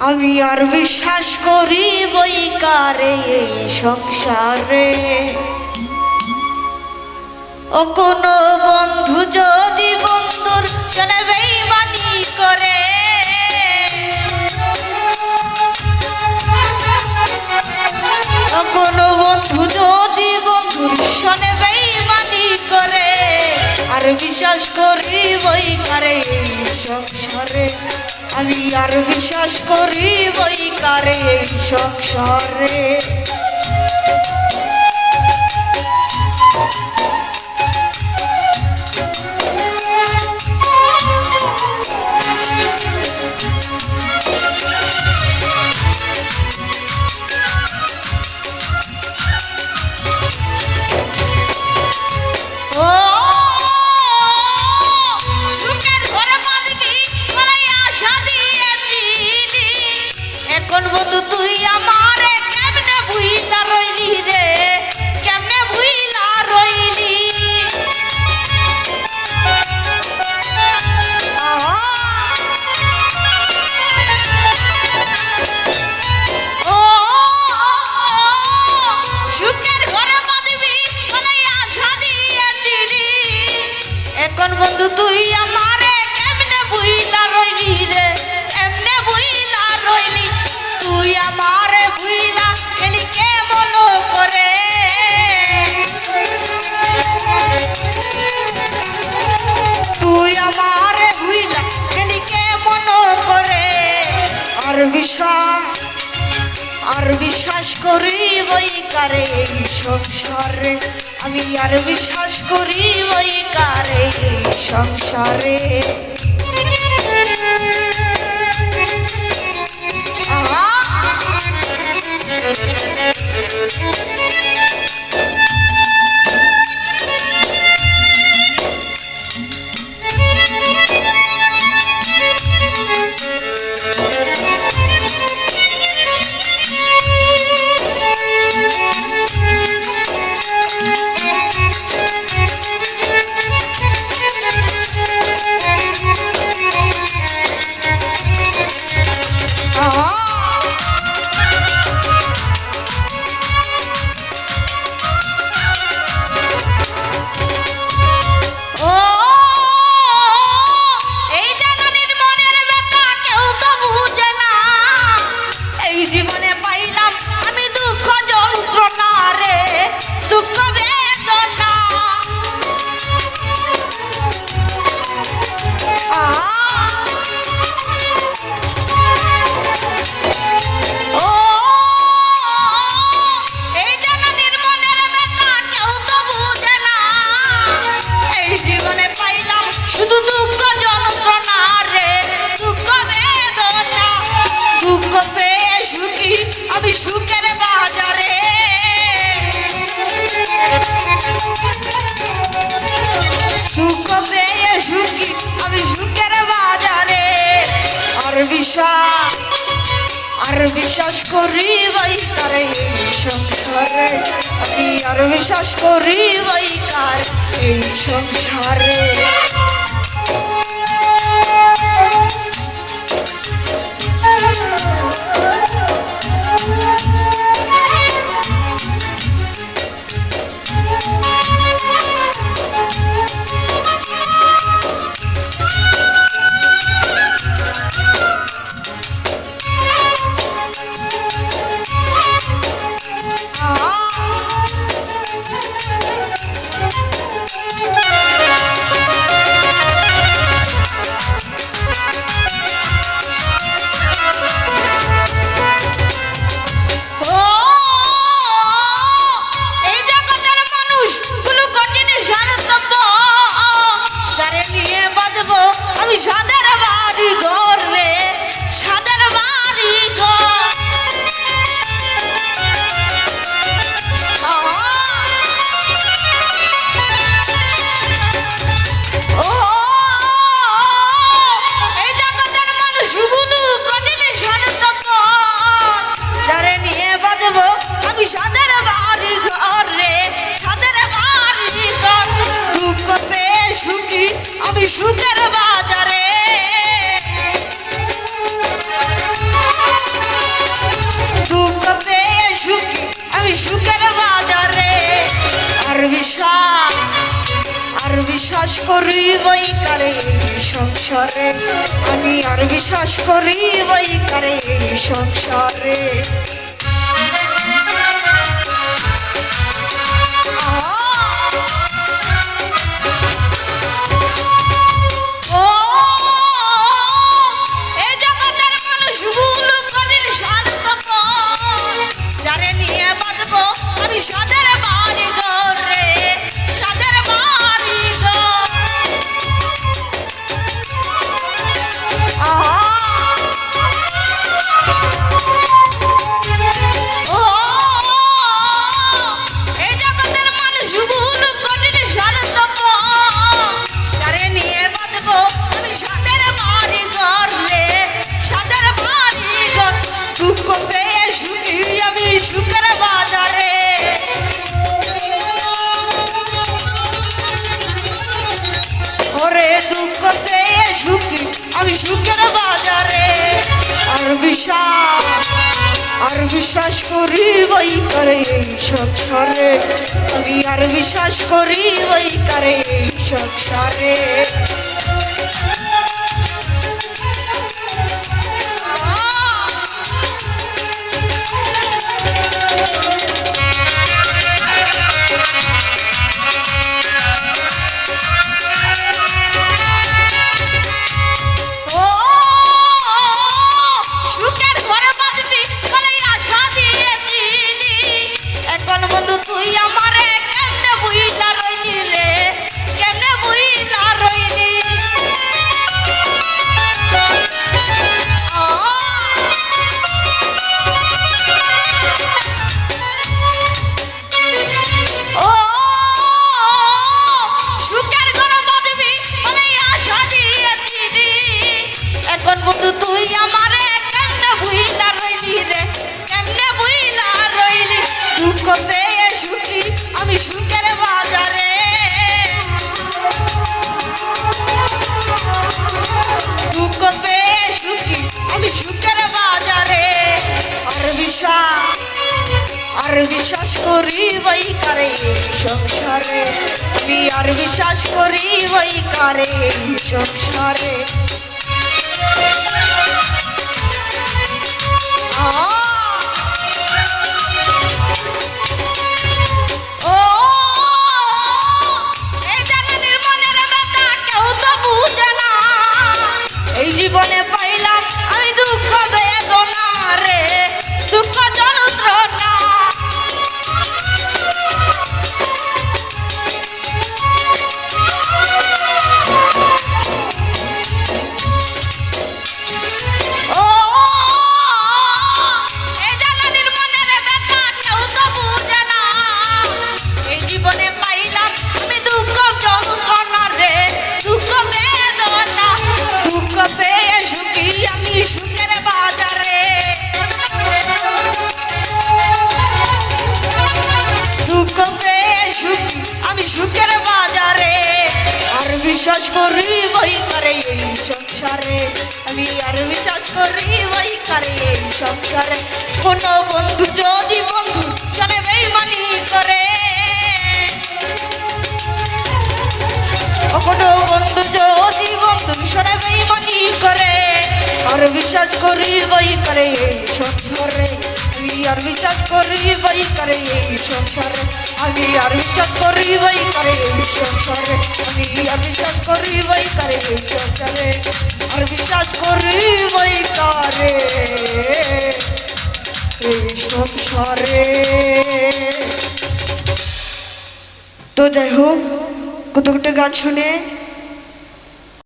আমি আর বিশ্বাস করি বই কারে, এই সংসারে। ও কোনো বন্ধু যদি বন্ধুর সনে বেইমানি করে। ও কোনো বন্ধু যদি বন্ধুর সনে বেইমানি করে। আর বিশ্বাস করি বই কারে, এই সংসারে। আমি আর বিশ্বাস করি বই কারে সংসারে। বিশ্বাস আর বিশ্বাস করি ওই কারে সংসারে। আমি আর বিশ্বাস করি ওই কারে সংসারে। আর বিশ্বাস করি ভাই কারে এই সংসারে। আমি আর বিশ্বাস করি ভাই কার এই সংসারে। করি বই করে সংসারে। আমি আর বিশ্বাস করি বই করে সংসারে। দুঃখ পেয়ে সুখী, আমি সুখের বাজারে। আর বিশ্বাস আর বিশ্বাস করি বই করে এই সংসারে। আমি আর বিশ্বাস করি বই করে এই সংসারে। আর বিশ্বাস করি বই করে সংসারে। আমি আর বিশ্বাস করি বই করে সংসারে জীবনে করি করে এই সংসারে। কোনো বন্ধু যদি বন্ধু চলে বেইমানি করে। কোনো বন্ধু যদি বন্ধু সরে বেইমানি করে। আর বিশ্বাস করি করে এই সংসারে আর বিশ্বাস করি বই করে এই সংসারে। আমি আর বিশ্বাস করি বই করে এই সংসারে। আমি আর বিশ্বাস করি বই করে এই সংসারে। আর বিশ্বাস করি বই করে এই সংসারে। তো যাই হোক কত কত গান শুনে